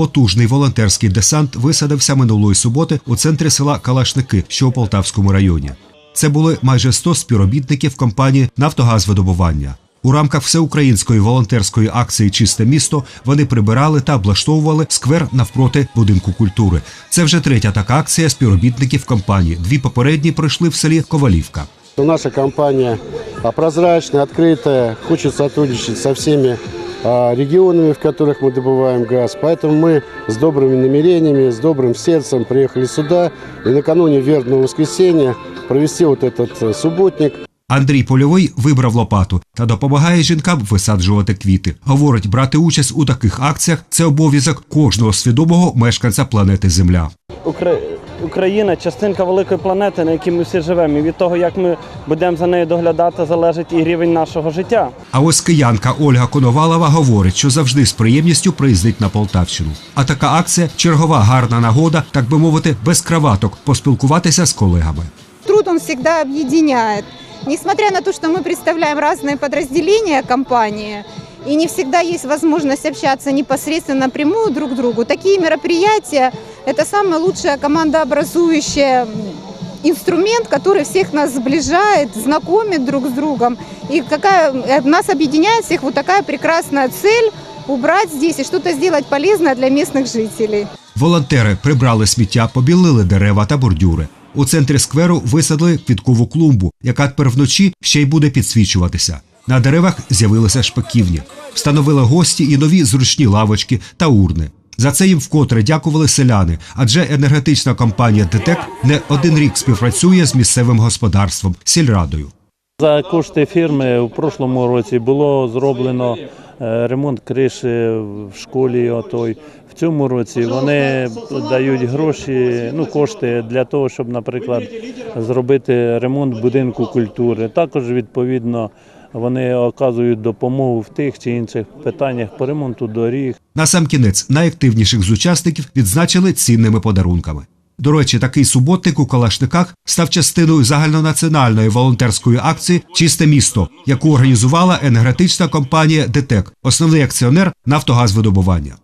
Потужний волонтерський десант висадився минулої суботи у центрі села Калашники, що у Полтавському районі. Це були майже 100 співробітників компанії Нафтогазвидобування. У рамках всеукраїнської волонтерської акції Чисте місто вони прибирали та облаштовували сквер навпроти будинку культури. Це вже третя така акція співробітників компанії. Дві попередні пройшли в селі Ковалівка. Наша компания а, прозрачная, открытая, хочет сотрудничать со всеми а, регионами, в которых мы добываем газ. Поэтому мы с добрыми намерениями, с добрым сердцем приехали сюда и накануне Вербного воскресенья провести вот этот э, субботник. Андрій Польовий вибрав лопату та допомагає жінкам висаджувати квіти. Говорить, брати участь у таких акціях це обов'язок кожного свідомого мешканця планети Земля. Укра- Україна частинка великої планети, на якій ми всі живемо. І від того, як ми будемо за нею доглядати, залежить і рівень нашого життя. А ось киянка Ольга Коновалова говорить, що завжди з приємністю приїздить на Полтавщину. А така акція чергова гарна нагода, так би мовити, без краваток поспілкуватися з колегами. Труд он всегда объединяет. Несмотря на то, что мы представляем разные подразделения компании, и не всегда есть возможность общаться непосредственно напрямую друг к другу, такие мероприятия – это самая лучшая командообразующая м, инструмент, который всех нас сближает, знакомит друг с другом. И какая, э, нас объединяет всех вот такая прекрасная цель – убрать здесь и что-то сделать полезное для местных жителей. Волонтери прибрали сміття, побілили дерева та бордюри. У центрі скверу висадили квіткову клумбу, яка тепер вночі ще й буде підсвічуватися. На деревах з'явилися шпаківні. Встановили гості і нові зручні лавочки та урни. За це їм вкотре дякували селяни, адже енергетична компанія ДТЕК не один рік співпрацює з місцевим господарством сільрадою. За кошти фірми у прошлому році було зроблено е, ремонт криші в школі. Отой. В цьому році вони дають гроші, ну кошти для того, щоб, наприклад, зробити ремонт будинку культури. Також відповідно вони оказують допомогу в тих чи інших питаннях по ремонту доріг. кінець найактивніших з учасників відзначили цінними подарунками. До речі, такий суботник у Калашниках став частиною загальнонаціональної волонтерської акції Чисте місто, яку організувала енергетична компанія ДТЕК, основний акціонер Нафтогазвидобування.